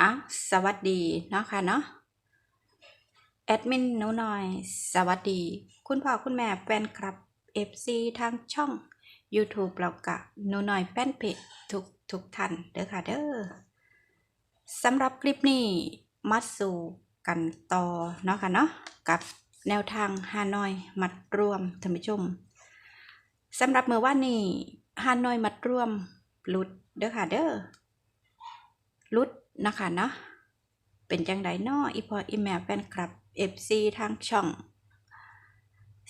อ้าวสวัสดีเนาะค่ะเนาะแอดมินหนูหน่อย สวัสดี คุณพ่อคุณแม่แฟนคลับ FC ทางช่อง YouTube เรากะหนูหน่อยแฟนเพจทุกทุกท่านเด้อค่ะเด้อสำหรับคลิปนี้มาสู่กันต่อเนาะค่ะเนาะกับแนวทางฮานอยมัดรวมท่านผู้ชมสำหรับเมื่อวานนี้ฮานอยมัดรวมหลุดเด้อค่ะเด้อรุด นะคะเนาะเป็นจังไดเนาะอีพออีแม่แฟนคลับ FC ทางช่อง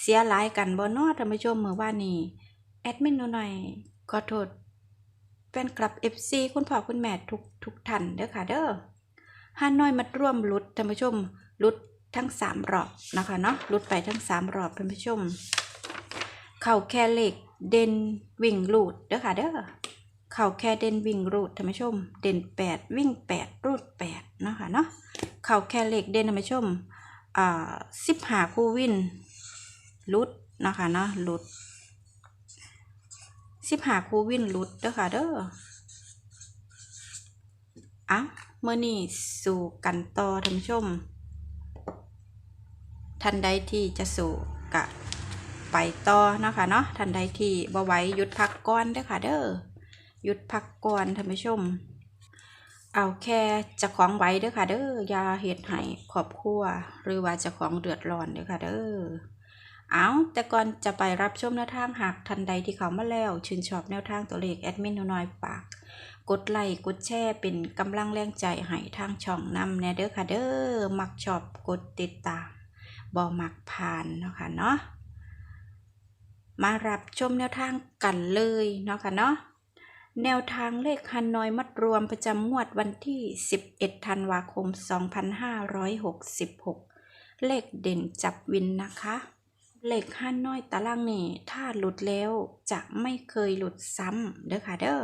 เสียหลายกันบ่เนาะท่านผู้ชมเมื่อวานนี้แอดมินหนูหน่อยขอโทษแฟนคลับ FC คุณพ่อคุณแม่ทุกทุกท่านเด้อค่ะเด้อฮานอยมาร่วมรุดท่านผู้ชมรุดทั้ง3รอบนะคะเนาะรุดไปทั้ง3รอบท่านผู้ชม เข้าแค่เลขเด่นวิ่งลูดเด้อค่ะเด้อ เข่าแค่เด่นวิ่งรูดท่านผู้ชม เด่นแปดวิ่งแปดรูดแปดเนาะค่ะเนาะเข่าแค่เหล็กเด่นท่านผู้ชมอ่าสิบหาคู่วินรุดนะคะเนาะรุดสิบหาคู่วินรุดเด้อค่ะเด้ออะเมื่อนี้สู่กันต่อท่านผู้ชมท่านใดที่จะสู่กะไปต่อนะคะเนาะท่านใดที่บ่ไวหยุดพักก่อนเด้อค่ะเด้อ หยุดพักก่อนท่านผู้ชม เอาแค่จะของไว้เด้อค่ะ เด้อยาเฮ็ดให้ครอบครัว หรือว่าจะของเดือดร้อนเด้อค่ะเด้อเอาแต่ก่อนจะไปรับชมแนวทางหากทันใดที่เขามาแล้ว ชื่นชอบแนวทางตัวเลขแอดมินน้อยปาก กดไลค์กดแชร์เป็นกำลังแรงใจให้ทางช่องนำแน่เด้อค่ะเด้อมักชอบกดติดตามบ่มักผ่านเนาะค่ะเนาะมารับชมแนวทางกันเลยเนาะค่ะเนาะ แนวทางเลขฮันนอยมัดรวมประจำงวดวันที่ 11 ธันวาคม 2566 เลขเด่นจับวินนะคะ เลขฮันนอยตารางนี่ถ้าหลุดแล้วจะไม่เคยหลุดซ้ำเด้อค่ะเด้อ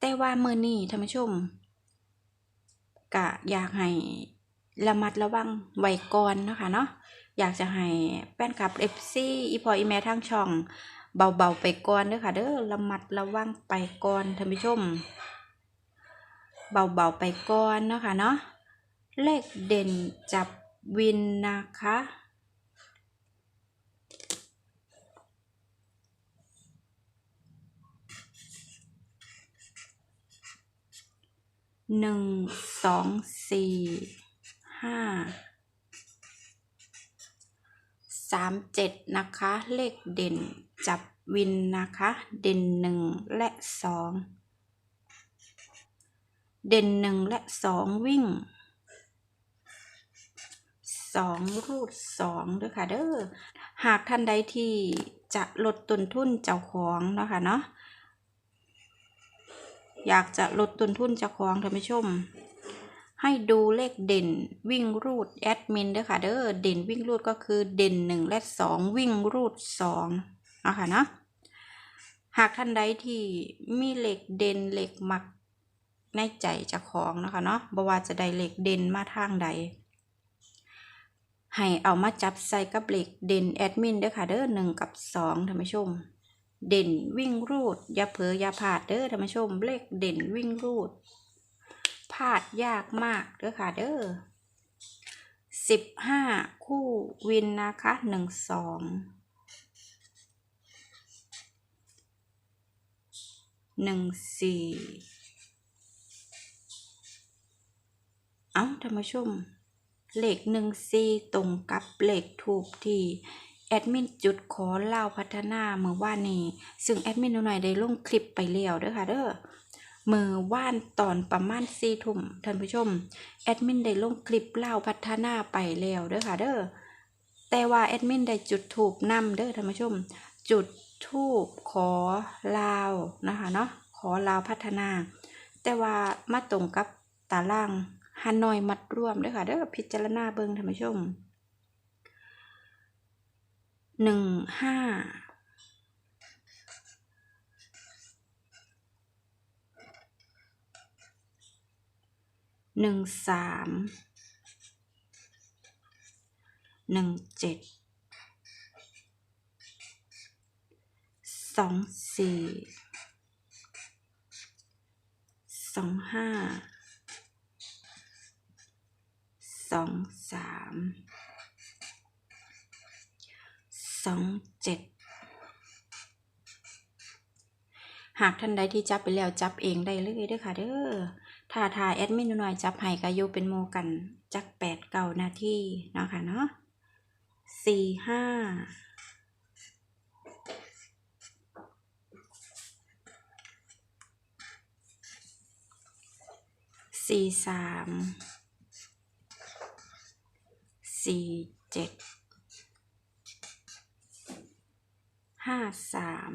แต่ว่ามือนี้ท่านผู้ชมกะอยากให้ระมัดระวังไว้ก่อนนะคะเนาะ อยากจะให้แป้นขับ FC อีพออีแม่ทางช่อง เบาๆไปก่อนเด้อค่ะ เด้อระมัดระวังไปก่อนท่านผู้ชม เบาๆไปก่อนเนาะค่ะเนาะเลขเด่นจับวินนะคะหนึ่งสองสี่ห้า สามเจ็ดนะคะ เลขเด่นจับวินนะคะ เด่นหนึ่งและสองเด่นหนึ่งและสองวิ่งสองรูดสองด้วยค่ะเด้อหากท่านใดที่จะลดต้นทุนเจ้าของนะคะเนาะอยากจะลดต้นทุนเจ้าของท่านผู้ชม ให้ดูเลขเด่นวิ่งรูดแอดมินเด้อค่ะเด้อเด่นวิ่งรูดก็คือเด่นหนึ่งและสองวิ่งรูดสองนะคะเนาะหากท่านใดที่มีเหล็กเด่นเหล็กมักในใจจ้าของนะคะเนาะบ่ว่าจะได้เหล็กเด่นมาทางใด ให้เอามาจับใส่กับเหล็กเด่นแอดมินเด้อค่ะเด้อหนึ่งกับสองท่านผู้ชม เด่นวิ่งรูดอย่าเผลออย่าพลาดเด้อท่านผู้ชมเลขเด่นวิ่งรูด พลาดยากมากเด้อค่ะเด้อสิบห้าคู่วินนะคะหนึ่งสองหนึ่งสี่เอ้าท่านผู้ชมเลขหนึ่งสี่ตรงกับเลขถูกที่แอดมินจุดขอเล่าพัฒนาเมื่อว่านนี้ ซึ่งแอดมินหน่อยได้ลงคลิปไปแล้วเด้อค่ะเด้อ มือว่านตอนประมาณสี่ทุ่มท่านผู้ชม แอดมินได้ลงคลิปเล่าพัฒนาไปแล้วเด้อค่ะเด้อแต่ว่าแอดมินได้จุดถูกนำเด้อท่านผู้ชม จุดทูบขอลาวนะคะเนาะขอลาวพัฒนา แต่ว่ามาตรงกับตารางฮานอยมัดร่วมเด้อค่ะเด้อพิจารณาเบิงท่านผู้ชมหนึ่งห้า หนึ่งสามหนึ่งเจ็ดสองสี่สองห้าสองสามสองเจ็ดหากท่านใดที่จับไปแล้วจับเองได้เลยเด้อค่ะเด้อ ถ้าทาแอดมินหน่อยจับให้กายุเป็นโมกันจักแปดเก้านาทีเนาะค่ะเนาะสี่ห้าสี่สามสี่เจ็ดห้าสาม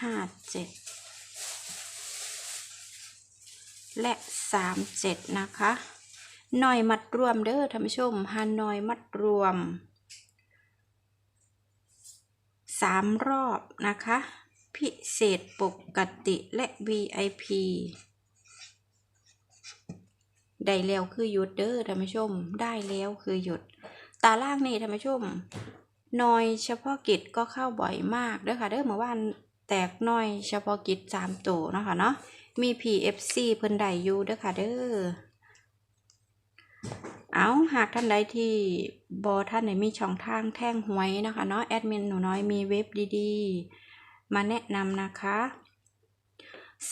ห้าเจ็ด และสามเจ็ดนะคะหน่อยมัดรวมเด้อท่านผู้ชมฮานอยมัดรวมสามรอบนะคะ พิเศษปกติและ VIP ได้แล้วคือหยุดเด้อท่านผู้ชม ได้แล้วคือหยุด ตาล่างนี่ท่านผู้ชมหน่อยเฉพาะกิจก็เข้าบ่อยมากเด้อค่ะเด้อเมื่อวานแตกหน่อยเฉพาะกิจสามตัวเนาะค่ะเนาะ มี PFC เพิ่นได้อยู่เด้อค่ะเด้อเอาหากท่านใดที่บอท่านไหนมีช่องทางแท่งหวยนะคะเนาะแอดมินหนูน้อยมีเว็บดีๆ มาแนะนำนะคะ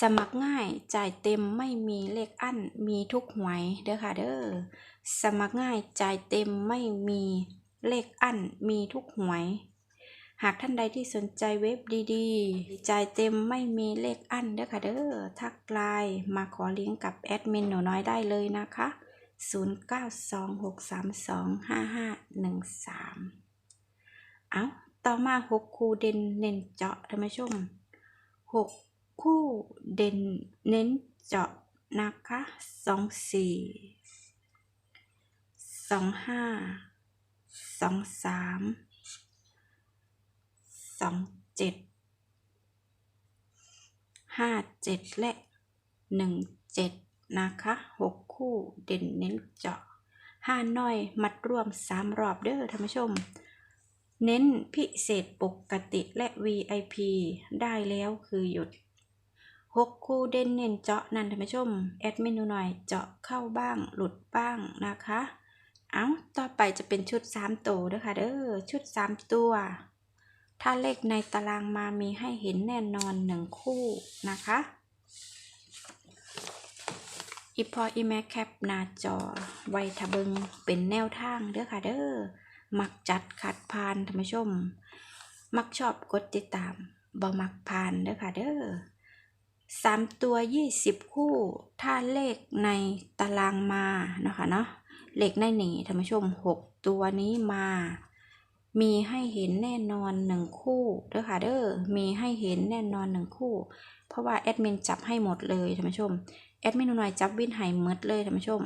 สมัครง่ายจ่ายเต็มไม่มีเลขอั้นมีทุกหวยเด้อค่ะเด้อสมัครง่ายจ่ายเต็มไม่มีเลขอั้นมีทุกหวย หากท่านใดที่สนใจเว็บดีๆ จ่ายเต็มไม่มีเลขอั้นเด้อค่ะเด้อ ทักไลน์มาขอลิงก์กับแอดมินหนูน้อยได้เลยนะคะ 0926325513 เอาต่อมาหกคู่เด่นเน้นเจาะท่านผู้ชมหกคู่เด่นเน้นเจาะนะคะสอง สองเจ็ดห้าเจ็ดและหนึ่งเจ็ดนะคะหกคู่เด่นเน้นเจาะห้าน้อยมัดรวมสามรอบเด้อท่านผู้ชม เน้นพิเศษปกติและ VIP ได้แล้วคือหยุดหกคู่เด่นเน้นเจาะนั่นท่านผู้ชม แอดเมนูหน่อยเจาะเข้าบ้างหลุดบ้างนะคะ เอาต่อไปจะเป็นชุดสามตัวเด้อค่ะเด้อชุดสามตัว ถ้าเลขในตารางมามีให้เห็นแน่นอนหนึ่งคู่นะคะอีพออีแม่แคปหน้าจอ ไว้ทะเบิงเป็นแนวทางเด้อค่ะเด้อ มักจัดขัดพานท่านผู้ชม มักชอบกดติดตามบ่มักพานเด้อค่ะเด้อสามตัวยี่สิบคู่ ถ้าเลขในตารางมาเนาะค่ะเนาะ เลขในหนีท่านผู้ชมหกตัวนี้มา มีให้เห็นแน่นอนหนึ่งคู่เด้อค่ะเด้อมีให้เห็นแน่นอนหนึ่งคู่ เพราะว่าแอดมินจับให้หมดเลยท่านผู้ชมแอดมินหน่อยจับวินไห้หมดเลยท่านผู้ชม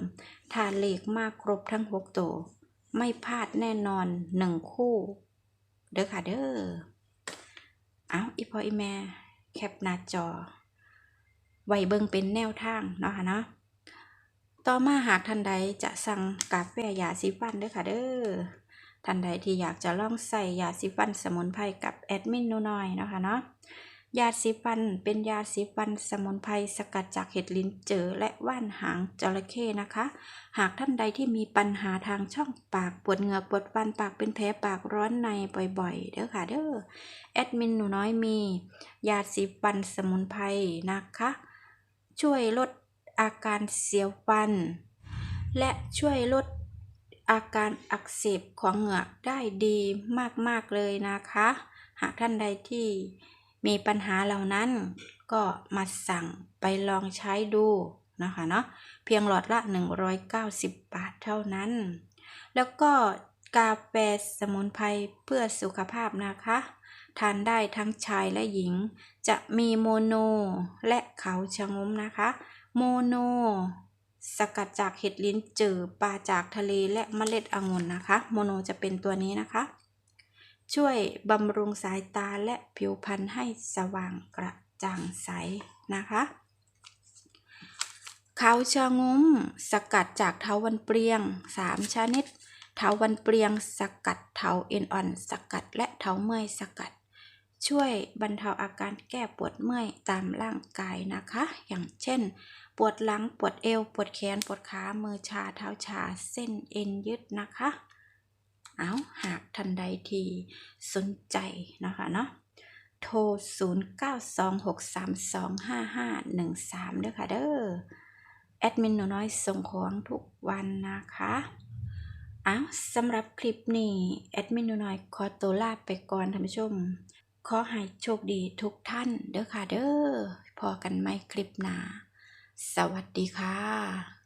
ถ้าเลขมากครบทั้งหกตัวไม่พลาดแน่นอนหนึ่งคู่ เด้อค่ะเด้อเอาอีพออีแม่แคปหน้าจอ ไว้เบิ่งเป็นแนวทางเนาะค่ะเนาะต่อมาหากท่านใดจะสั่งกาแฟยาสีฟันเด้อค่ะเด้อ ท่านใดที่อยากจะลองใส่ยาสีฟันสมุนไพรกับแอดมินหนูน้อยนะคะเนาะยาสีฟันเป็นยาสีฟันสมุนไพรสกัดจากเห็ดลิ้นเจอและว่านหางจระเข้นะคะ หากท่านใดที่มีปัญหาทางช่องปากปวดเหงือกปวดฟันปากเป็นแผลปากร้อนในบ่อยๆ เด้อค่ะเด้อแอดมินหนูน้อยมี ยาสีฟันสมุนไพรนะคะ ช่วยลดอาการเสียวฟัน และช่วยลด อาการอักเสบของเหงือกได้ดีมากๆเลยนะคะ หากท่านใดที่มีปัญหาเหล่านั้น ก็มาสั่งไปลองใช้ดูนะคะเนาะเพียงหลอดละ 190 บาทเท่านั้น แล้วก็กาแฟสมุนไพรเพื่อสุขภาพนะคะ ทานได้ทั้งชายและหญิง จะมีโมโนและเขาชะงมนะคะ โมโน สกัดจากเห็ดลิ้นจือปลาจากทะเลและเมล็ดองุ่นนะคะ โมโนจะเป็นตัวนี้นะคะ ช่วยบำรุงสายตาและผิวพรรณให้สว่างกระจ่างใสนะคะเขาชะงุ้มสกัดจากเถาวันเปรียง 3 ชนิดเถาวันเปรียง สกัดเถาเอ็นอ่อน สกัดและเถาเมื่อยสกัด ช่วยบรรเทาอาการแก้ปวดเมื่อยตามร่างกายนะคะ อย่างเช่น ปวดหลังปวดเอว ปวดแขน ปวดขา มือชา เท้าชา เส้นเอ็นยืดนะคะ เอาหากทันใดที่สนใจนะคะเนาะ โทร 0926325513ด้วยค่ะเด้อ แอดมินหนูน้อยส่งของทุกวันนะคะอ้าวสำหรับคลิปนี้ แอดมินหนูน้อยขอตัวลาไปก่อนท่านผู้ชม ขอให้โชคดีทุกท่านเด้อค่ะเด้อ พอกันไหมคลิปหน้า สวัสดีค่ะ